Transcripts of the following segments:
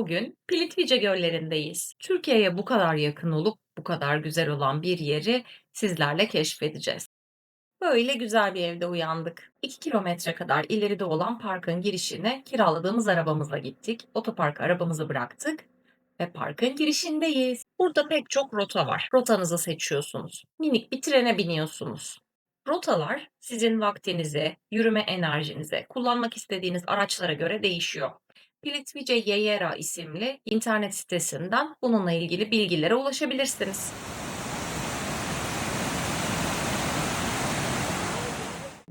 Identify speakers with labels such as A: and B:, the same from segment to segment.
A: Bugün Pilitvice göllerindeyiz. Türkiye'ye bu kadar yakın olup bu kadar güzel olan bir yeri sizlerle keşfedeceğiz. Böyle güzel bir evde uyandık. 2 kilometre kadar ileride olan parkın girişine kiraladığımız arabamızla gittik. Otoparka arabamızı bıraktık ve parkın girişindeyiz. Burada pek çok rota var. Rotanızı seçiyorsunuz. Minik bir trene biniyorsunuz. Rotalar sizin vaktinize, yürüme enerjinize, kullanmak istediğiniz araçlara göre değişiyor. Pilitvice Yeyera isimli internet sitesinden bununla ilgili bilgilere ulaşabilirsiniz.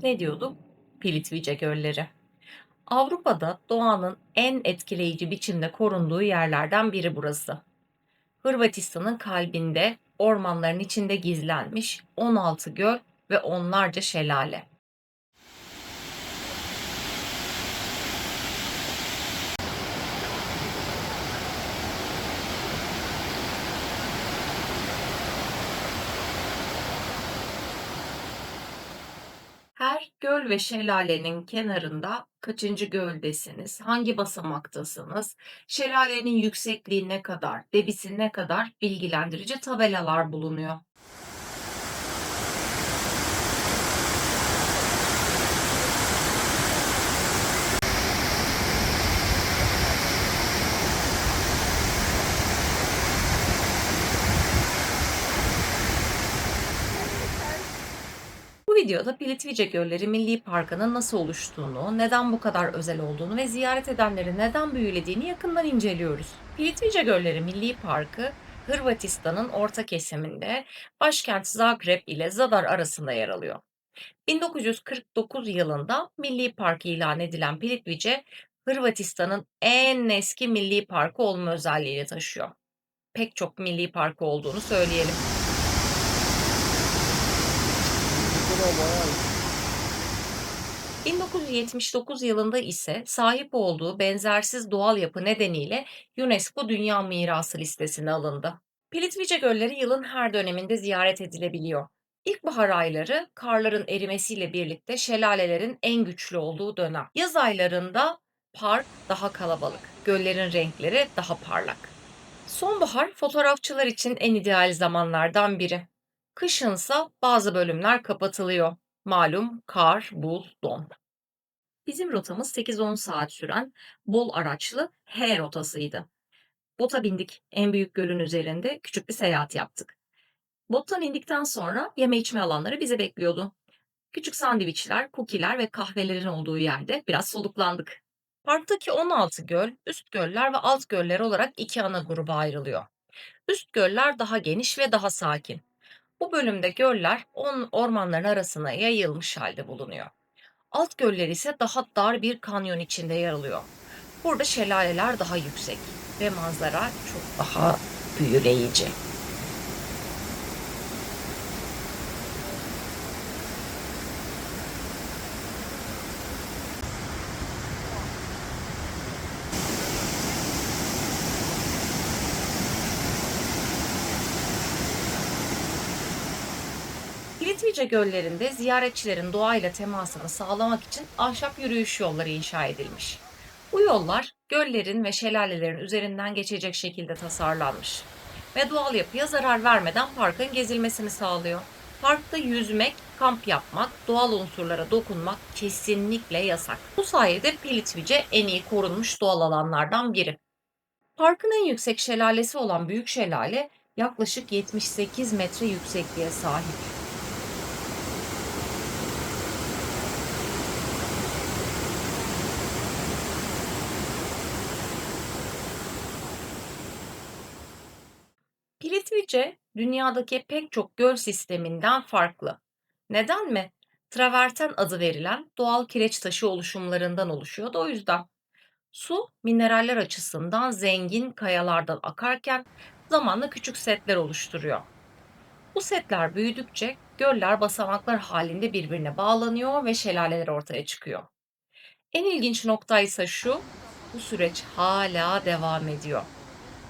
A: Ne diyorduk? Pilitvice gölleri. Avrupa'da doğanın en etkileyici biçimde korunduğu yerlerden biri burası. Hırvatistan'ın kalbinde, ormanların içinde gizlenmiş 16 göl ve onlarca şelale. Her göl ve şelalenin kenarında kaçıncı göldesiniz, hangi basamaktasınız, şelalenin yüksekliği ne kadar, debisi ne kadar? Bilgilendirici tabelalar bulunuyor. Bu videoda Pilitvice Gölleri Milli Parkı'nın nasıl oluştuğunu, neden bu kadar özel olduğunu ve ziyaret edenleri neden büyülediğini yakından inceliyoruz. Pilitvice Gölleri Milli Parkı, Hırvatistan'ın orta kesiminde başkent Zagreb ile Zadar arasında yer alıyor. 1949 yılında Milli Park ilan edilen Pilitvice, Hırvatistan'ın en eski milli parkı olma özelliğini taşıyor. Pek çok milli parkı olduğunu söyleyelim.
B: Bu da bayağı iyi.
A: 1979 yılında ise sahip olduğu benzersiz doğal yapı nedeniyle UNESCO Dünya Mirası listesine alındı. Pilitvice gölleri yılın her döneminde ziyaret edilebiliyor. İlkbahar ayları karların erimesiyle birlikte şelalelerin en güçlü olduğu dönem. Yaz aylarında park daha kalabalık, göllerin renkleri daha parlak. Sonbahar fotoğrafçılar için en ideal zamanlardan biri. Kışınsa bazı bölümler kapatılıyor. Malum kar, buz, don. Bizim rotamız 8-10 saat süren bol araçlı H rotasıydı. Bota bindik. En büyük gölün üzerinde küçük bir seyahat yaptık. Bottan indikten sonra yeme içme alanları bizi bekliyordu. Küçük sandviçler, kukiler ve kahvelerin olduğu yerde biraz soluklandık. Parktaki 16 göl, üst göller ve alt göller olarak iki ana gruba ayrılıyor. Üst göller daha geniş ve daha sakin. Bu bölümde göller on ormanların arasına yayılmış halde bulunuyor. Alt göller ise daha dar bir kanyon içinde yer alıyor. Burada şelaleler daha yüksek ve manzara çok daha büyüleyici. Pilitvice göllerinde ziyaretçilerin doğayla temasını sağlamak için ahşap yürüyüş yolları inşa edilmiş. Bu yollar göllerin ve şelalelerin üzerinden geçecek şekilde tasarlanmış ve doğal yapıya zarar vermeden parkın gezilmesini sağlıyor. Parkta yüzmek, kamp yapmak, doğal unsurlara dokunmak kesinlikle yasak. Bu sayede Pilitvice en iyi korunmuş doğal alanlardan biri. Parkın en yüksek şelalesi olan Büyük Şelale yaklaşık 78 metre yüksekliğe sahip. Pilitvice dünyadaki pek çok göl sisteminden farklı. Neden mi? Traverten adı verilen doğal kireç taşı oluşumlarından oluşuyor o yüzden. Su mineraller açısından zengin kayalardan akarken zamanla küçük setler oluşturuyor. Bu setler büyüdükçe göller basamaklar halinde birbirine bağlanıyor ve şelaleler ortaya çıkıyor. En ilginç nokta ise şu, bu süreç hala devam ediyor.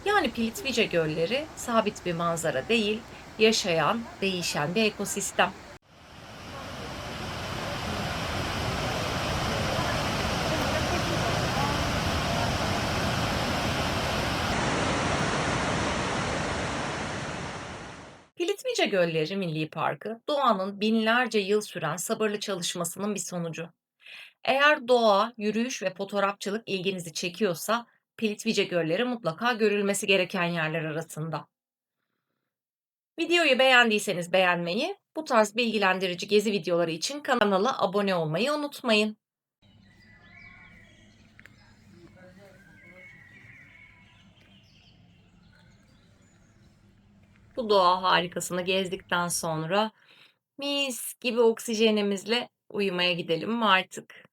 A: Yani Plitvice gölleri sabit bir manzara değil, yaşayan, değişen bir ekosistem. Plitvice Gölleri Milli Parkı, doğanın binlerce yıl süren sabırlı çalışmasının bir sonucu. Eğer doğa, yürüyüş ve fotoğrafçılık ilginizi çekiyorsa Pilitvice Gölleri mutlaka görülmesi gereken yerler arasında. Videoyu beğendiyseniz beğenmeyi, bu tarz bilgilendirici gezi videoları için kanala abone olmayı unutmayın. Bu doğa harikasını gezdikten sonra mis gibi oksijenimizle uyumaya gidelim artık?